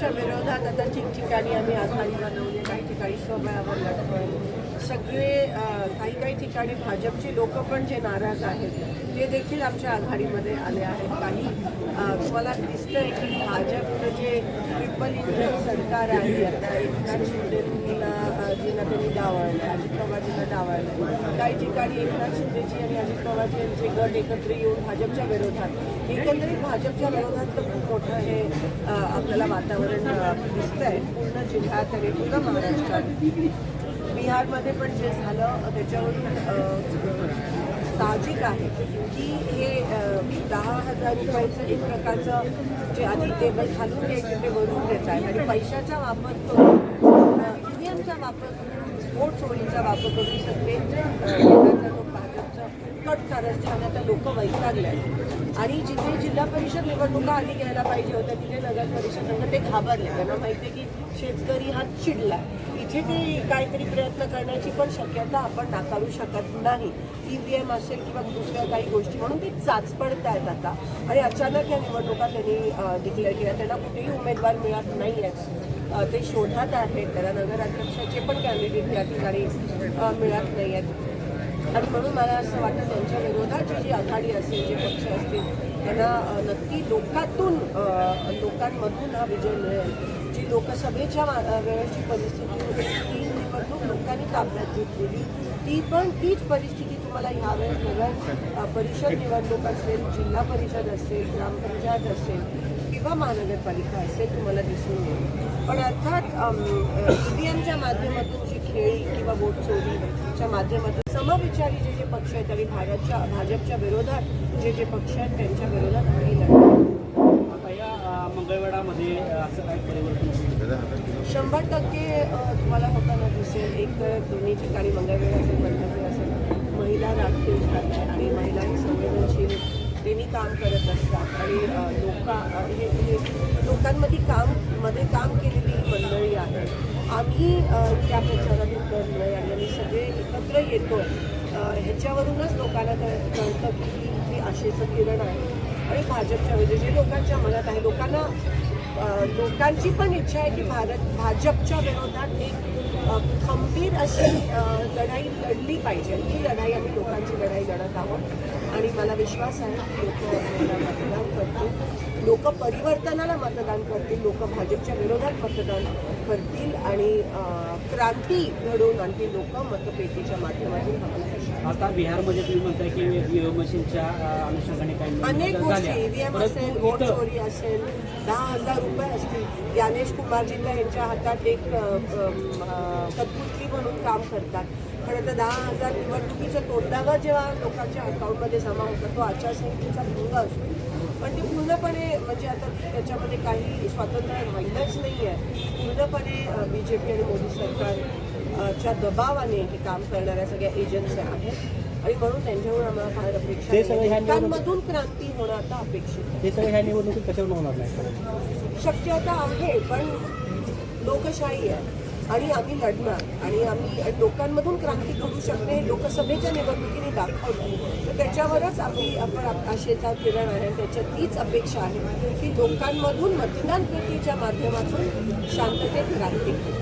भाजपच्या विरोधात आता ठिकठिकाणी आम्ही आघाडी बनवली काही ठिकाणी स्वबळावर लढतोय. सगळे काही काही ठिकाणी भाजपची लोक पण जे नाराज आहेत ते देखील आमच्या आघाडीमध्ये आले आहेत. काही मला तुम्हाला दिसतंय की भाजपचं जे ट्रिपल इंडियन सरकार आहे आता एकनाथ शिंदेंना जिना त्यांनी डावाळलं अजित पवारजींना डावाळलं काही ठिकाणी एकनाथ शिंदेजी आणि अजित पवारजी यांचे गट एकत्र येऊन भाजपच्या विरोधात एकंदरीत भाजपच्या विरोधात तर खूप मोठं हे आपल्याला वातावरण अ, दिसतंय. पूर्ण जिल्ह्यात आणि पूर्ण महाराष्ट्रात. बिहारमध्ये पण जे झालं त्याच्यावरून साहजिक आहे की हे दहा हजार रुपयाचं एक प्रकारचं जे आधी टेबल घालून घ्यायचे ते वरून देत आहे. आणि पैशाचा वापर करून ईव्हीएमचा वापर करून वोट चोरीचा वापर करून शकते जो कट कारस्थान आता लोक वैतागले आहेत आणि जिथे जिल्हा परिषद निवडणुका आधी घ्यायला पाहिजे होत्या तिथे नगर परिषदांना ते घाबरले. त्यांना माहिती आहे की शेतकरी हा चिडला इथे ते काहीतरी प्रयत्न करण्याची पण शक्यता आपण नाकारू शकत नाही. ई व्ही एम असेल किंवा दुसऱ्या काही गोष्टी म्हणून ते चाचपडत आहेत आता. आणि अचानक या निवडणुका त्यांनी डिक्लेअर केल्या. त्यांना कुठेही उमेदवार मिळत नाही आहेत ते शोधात आहेत. त्याला नगराध्यक्षाचे पण कॅन्डिडेट या ठिकाणी मिळत नाही आहेत आणि म्हणून मला असं वाटतं त्यांच्या विरोधात जी आघाडी असेल जे पक्ष असतील त्यांना नक्की लोकातून लोकांमधून हा विजय मिळेल. जी लोकसभेच्या मा- वेळेची परिस्थिती होती ती निवडणूक लोकांनी ताब्यात घेतलेली. ती पण तीच परिस्थिती तुम्हाला ह्यावेळेस नगर परिषद निवडणूक असेल जिल्हा परिषद असेल ग्रामपंचायत असेल किंवा महानगरपालिका असेल तुम्हाला दिसून येईल. पण अर्थात ई व्ही एमच्या माध्यमातून जी खेळी किंवा वोट चोरीच्या माध्यमातून समविचारी जे जे पक्ष आहेत आणि भारतच्या भाजपच्या विरोधात जे जे पक्ष आहेत त्यांच्या विरोधात आम्ही लढतो आता या अ, मंगळवेढामध्ये अ, असं काय परिवर्तन? शंभर टक्के तुम्हाला होताना दिसेल. एक तर दोन्ही ठिकाणी मंगळवेळ असेल पद्धती असेल. महिला राखीव झाल्या आणि महिलाही संवेदनशील त्यांनी काम करत असतात. आणि लोका हे लोकांमध्ये काममध्ये काम केलेली ही मंडळी आहे. आम्ही त्या प्रचारात उतरलो आहे आणि आम्ही सगळे एकत्र येतो. ह्याच्यावरूनच लोकांना कळतं की ही इथली आशेचं किरण आहे. आणि भाजपच्या म्हणजे जे लोकांच्या मनात आहे लोकांना लोकांची पण इच्छा आहे की भारत भाजपच्या विरोधात एक खंबीर अशी लढाई लढली पाहिजे. ही लढाई आम्ही लोकांची लढाई लढत आहोत. आणि मला विश्वास आहे की लोक मतदान करतील. लोक परिवर्तनाला मतदान करतील. लोक भाजपच्या विरोधात मतदान करतील. आणि क्रांती घडवून आणतील. लोक मतपेटीच्या माध्यमातून आता बिहारमध्ये तुम्ही म्हणताय की ईव्हीएम मशीनच्या अनुषंगाने काही अनेक गोष्टी. ईव्हीएम असेल वोट चोरी असेल दहा हजार रुपये असतील. ज्ञानेश कुमारजींना यांच्या हातात एक अ, कठपुतली म्हणून काम करतात. खरं तर दहा हजार निवडणुकीच्या तोंडावर जेव्हा लोकांच्या अकाउंटमध्ये जमा होतात तो आचारसंहितेचा भंग असतो. पण ते पूर्णपणे म्हणजे आता त्याच्यामध्ये काही स्वातंत्र्य राहिलंच नाही आहे पूर्णपणे बी जे पी आणि मोदी सरकार च्या दबावाने हे काम करणाऱ्या सगळ्या एजन्सी आहेत. आणि म्हणून त्यांच्यावर आम्हाला फार अपेक्षा आहे. लोकांमधून क्रांती होणं आता अपेक्षित आहे. हे सगळं ह्या निवडणुकीत कशावर होणार नाही शक्यता आहे पण लोकशाही आहे आणि आम्ही लढणार आणि आम्ही लोकांमधून क्रांती घडू शकते हे लोकसभेच्या निवडणुकीने दाखवलं तर त्याच्यावरच आपली आपण आप- आशेचा किरण आहे त्याच्यात तीच अपेक्षा आहे की लोकांमधून मतदान पेटीच्या माध्यमातून शांततेत क्रांती घडेल.